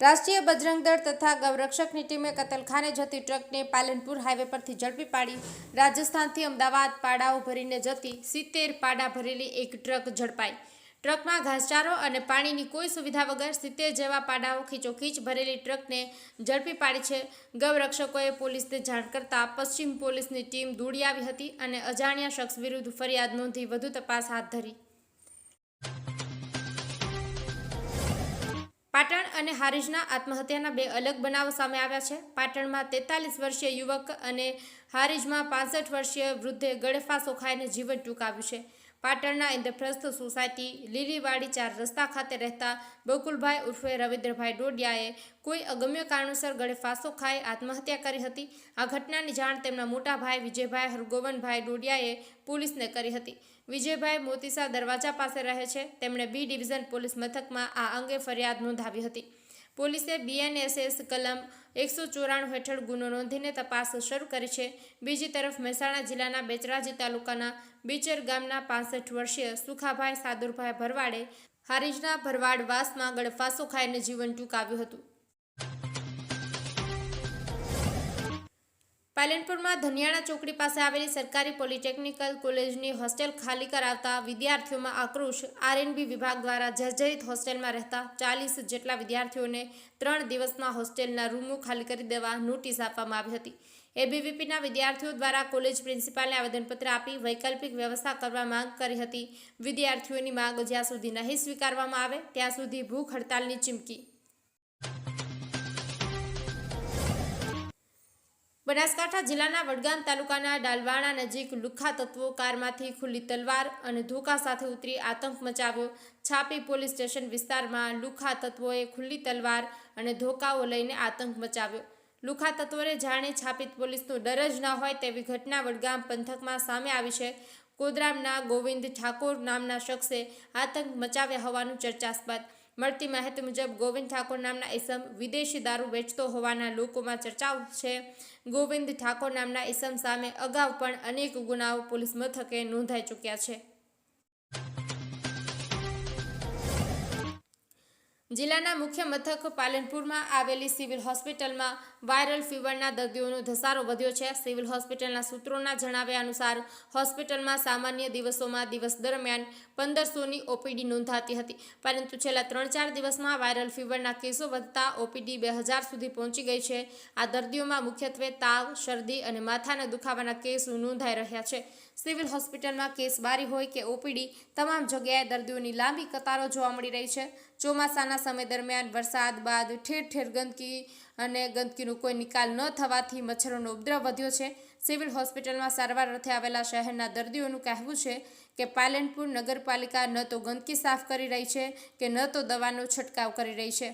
રાષ્ટ્રીય બજરંગ દળ તથા ગૌરક્ષકની ટીમે કતલખાને જતી ટ્રકને પાલનપુર હાઈવે પરથી ઝડપી પાડી રાજસ્થાનથી અમદાવાદ પાડાઓ ભરીને જતી સિત્તેર પાડા ભરેલી એક ટ્રક ઝડપાઈ. ટ્રકમાં ઘાસચારો અને પાણીની કોઈ સુવિધા વગર સિત્તેર જેવા પાડાઓ ખીચોખીચ ભરેલી ટ્રકને ઝડપી પાડી છે. ગૌરક્ષકોએ પોલીસને જાણ કરતા પશ્ચિમ પોલીસની ટીમ દોડી આવી હતી અને અજાણ્યા શખ્સ વિરુદ્ધ ફરિયાદ નોંધી વધુ તપાસ હાથ ધરી. પાટણ અને હારીજના આત્મહત્યાના બે અલગ બનાવો સામે આવ્યા છે. પાટણમાં તેતાલીસ વર્ષીય યુવક અને હારીજમાં પાસઠ વર્ષીય વૃદ્ધે ગળફા ખાઈને જીવન ટૂંકાવ્યું છે. પાટણના ઇન્દ્રપ્રસ્થ સોસાયટી લીલીવાડી ચાર રસ્તા ખાતે રહેતા બકુલભાઈ ઉર્ફે રવિન્દ્રભાઈ ડોડિયાએ કોઈ અગમ્ય કારણોસર ગળે ફાંસો ખાઈ આત્મહત્યા કરી હતી. આ ઘટનાની જાણ તેમના મોટા ભાઈ વિજયભાઈ હરગોવનભાઈ ડોડિયાએ પોલીસને કરી હતી. વિજયભાઈ મોતીસા દરવાજા પાસે રહે છે. તેમણે બી ડિવિઝન પોલીસ મથકમાં આ અંગે ફરિયાદ નોંધાવી હતી. પોલીસે બીએનએસએસ કલમ એકસો ચોરાણું હેઠળ ગુનો નોંધીને તપાસ શરૂ કરી છે. બીજી તરફ મહેસાણા જિલ્લાના બેચરાજી તાલુકાના બીચર ગામના પાસઠ વર્ષીય સુખાભાઈ સાદુરભાઈ ભરવાડે હારીજના ભરવાડ વાસમાં ગળફાંસો ખાઈને જીવન ટૂંકાવ્યું હતું. પાલનપુરમાં ધનિયાણા ચોકડી પાસે આવેલી સરકારી પોલિટેકનિકલ કોલેજની હોસ્ટેલ ખાલી કરાવતા વિદ્યાર્થીઓમાં આક્રોશ આરએનબી વિભાગ દ્વારા જર્જરિત હોસ્ટેલમાં રહેતા ચાલીસ જેટલા વિદ્યાર્થીઓને ત્રણ દિવસમાં હોસ્ટેલના રૂમો ખાલી કરી દેવા નોટિસ આપવામાં આવી હતી. એબીવીપીના વિદ્યાર્થીઓ દ્વારા કોલેજ પ્રિન્સિપાલને આવેદનપત્ર આપી વૈકલ્પિક વ્યવસ્થા કરવા માંગ કરી હતી. વિદ્યાર્થીઓની માંગ જ્યાં સુધી નહીં સ્વીકારવામાં આવે, ત્યાં સુધી ભૂખ હડતાલની ચીમકી બનાસકાંઠા જિલ્લાના વડગામ તાલુકાના ડાલવાણા નજીક લુખ્ખા તત્વો કારમાંથી ખુલ્લી તલવાર અને ધોકા સાથે ઉતરી આતંક મચાવ્યો. છાપી પોલીસ સ્ટેશન વિસ્તારમાં લુખ્ખા તત્વોએ ખુલ્લી તલવાર અને ધોકાઓ લઈને આતંક મચાવ્યો. લુખા તત્વોને જાણે છાપિત પોલીસનો ડર જ ન હોય તેવી ઘટના વડગામ પંથકમાં સામે આવી છે. કોદરામના ગોવિંદ ઠાકોર નામના શખ્સે આતંક મચાવ્યા હોવાનું ચર્ચાસ્પદ મળતી માહિતી મુજબ ગોવિંદ ઠાકોર નામના ઇસમ વિદેશી દારૂ વેચતો હોવાના લોકોમાં ચર્ચાઓ છે. ગોવિંદ ઠાકોર નામના ઇસમ સામે અગાઉ પણ અનેક ગુનાઓ પોલીસ મથકે નોંધાઈ ચૂક્યા છે. જિલ્લાના મુખ્ય મથક પાલનપુરમાં આવેલી સિવિલ હોસ્પિટલમાં વાયરલ ફીવરના દર્દીઓનો ધસારો વધ્યો છે. સિવિલ હોસ્પિટલના સૂત્રોના જણાવ્યા અનુસાર, હોસ્પિટલમાં સામાન્ય દિવસોમાં દિવસ દરમિયાન પંદરસોની ઓપીડી નોંધાતી હતી. પરંતુ છેલ્લા ત્રણ ચાર દિવસમાં વાયરલ ફીવરના કેસો વધતા ઓપીડી બે હજાર સુધી પહોંચી ગઈ છે. આ દર્દીઓમાં મુખ્યત્વે તાવ, શરદી અને માથાના દુખાવાના કેસો નોંધાઈ રહ્યા છે. સિવિલ હોસ્પિટલમાં કેસ બારી હોય કે ઓપીડી, તમામ જગ્યાએ દર્દીઓની લાંબી કતારો જોવા મળી રહી છે. ચોમાસાના સમય દરમિયાન વરસાદ બાદ ઠેર ઠેર ગંદકી અને ગંદકીનો કોઈ નિકાલ ન થવાથી મચ્છરોનો ઉપદ્રવ વધ્યો છે. સિવિલ હોસ્પિટલમાં સારવાર અર્થે આવેલા શહેરના દર્દીઓનું કહેવું છે કે પાલનપુર નગરપાલિકા ન તો ગંદકી સાફ કરી રહી છે કે ન તો દવાનો છંટકાવ કરી રહી છે.